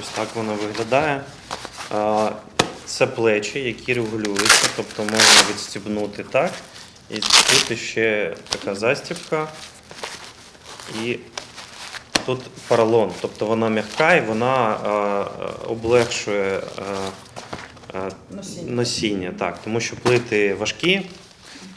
Ось так воно виглядає. Це плечі, які регулюються, тобто можна відстібнути так. І тут ще така застібка. І тут поролон, тобто вона м'яка і вона облегшує Носіння. носіння. Так, тому що плити важкі.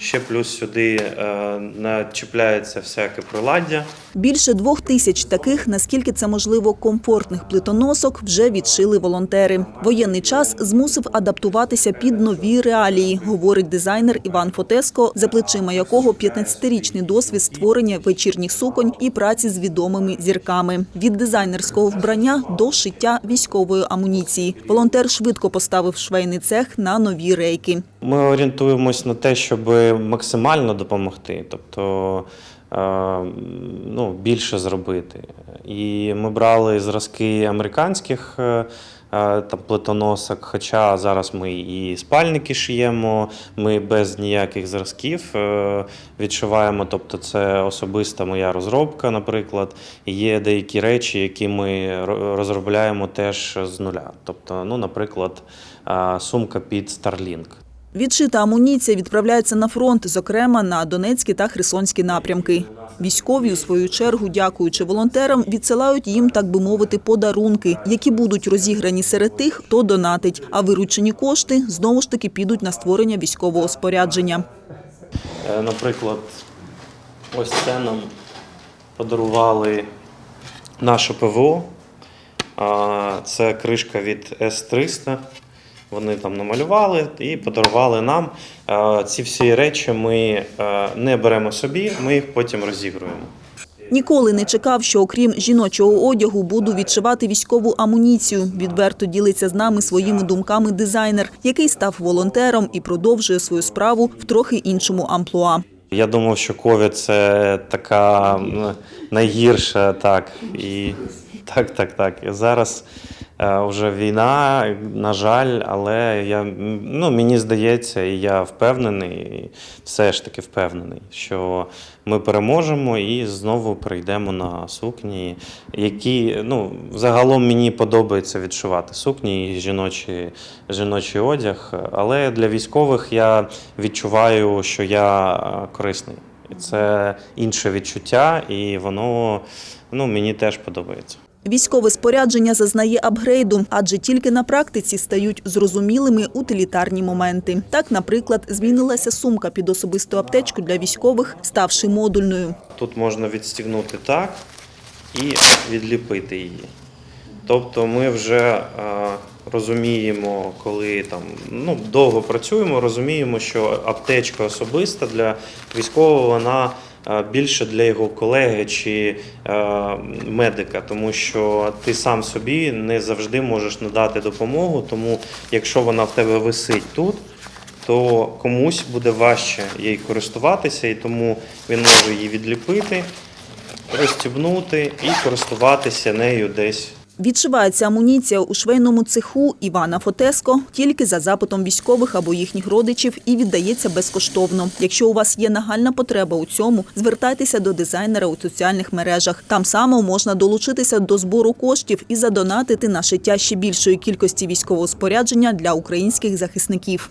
Ще плюс сюди е, начіпляється всяке приладдя. Більше двох тисяч таких, наскільки це можливо, комфортних плитоносок вже відшили волонтери. Воєнний час змусив адаптуватися під нові реалії, говорить дизайнер Іван Фотеско, за плечима якого 15-річний досвід створення вечірніх суконь і праці з відомими зірками. Від дизайнерського вбрання до шиття військової амуніції. Волонтер швидко поставив швейний цех на нові рейки. Ми орієнтуємось на те, щоб максимально допомогти, тобто е, ну, більше зробити. І ми брали зразки американських е, е, там, плитоносок, хоча зараз ми і спальники шиємо, ми без ніяких зразків відшиваємо. Тобто це особиста моя розробка, наприклад. Є деякі речі, які ми розробляємо теж з нуля. Тобто, ну, наприклад, сумка під Starlink. Відшита амуніція відправляється на фронт, зокрема на Донецький та Херсонські напрямки. Військові, у свою чергу, дякуючи волонтерам, відсилають їм, так би мовити, подарунки, які будуть розіграні серед тих, хто донатить. А виручені кошти знову ж таки підуть на створення військового спорядження. Е, Наприклад, ось це нам подарували наше ПВО. Це кришка від С-300. Вони там намалювали і подарували нам. Ці всі речі ми е, не беремо собі, ми їх потім розігруємо. Ніколи не чекав, що окрім жіночого одягу буду відшивати військову амуніцію. Відверто ділиться з нами своїми думками дизайнер, який став волонтером і продовжує свою справу в трохи іншому амплуа. Я думав, що ковід це така найгірша, так. І так, так, так. І зараз е, вже війна, на жаль, але я, ну, мені здається, і я впевнений, і все ж таки впевнений, що ми переможемо і знову прийдемо на сукні, які ну, загалом мені подобається відшивати сукні і жіночий, жіночий одяг. Але для військових я відчуваю, що я е, корисний. І це інше відчуття, і воно ну, мені теж подобається. Військове спорядження зазнає апгрейду, адже тільки на практиці стають зрозумілими утилітарні моменти. Так, наприклад, змінилася сумка під особисту аптечку для військових, ставши модульною. Тут можна відстігнути так і відліпити її. Тобто ми вже е, розуміємо, коли там ну, довго працюємо, розуміємо, що аптечка особиста для військового вона більше для його колеги чи е, медика, тому що ти сам собі не завжди можеш надати допомогу. Тому якщо вона в тебе висить тут, то комусь буде важче їй користуватися, і тому він може її відліпити, розстібнути і користуватися нею десь. Відшивається амуніція у швейному цеху Івана Фотеско тільки за запитом військових або їхніх родичів і віддається безкоштовно. Якщо у вас є нагальна потреба у цьому, звертайтеся до дизайнера у соціальних мережах. Там само можна долучитися до збору коштів і задонатити на шиття ще більшої кількості військового спорядження для українських захисників.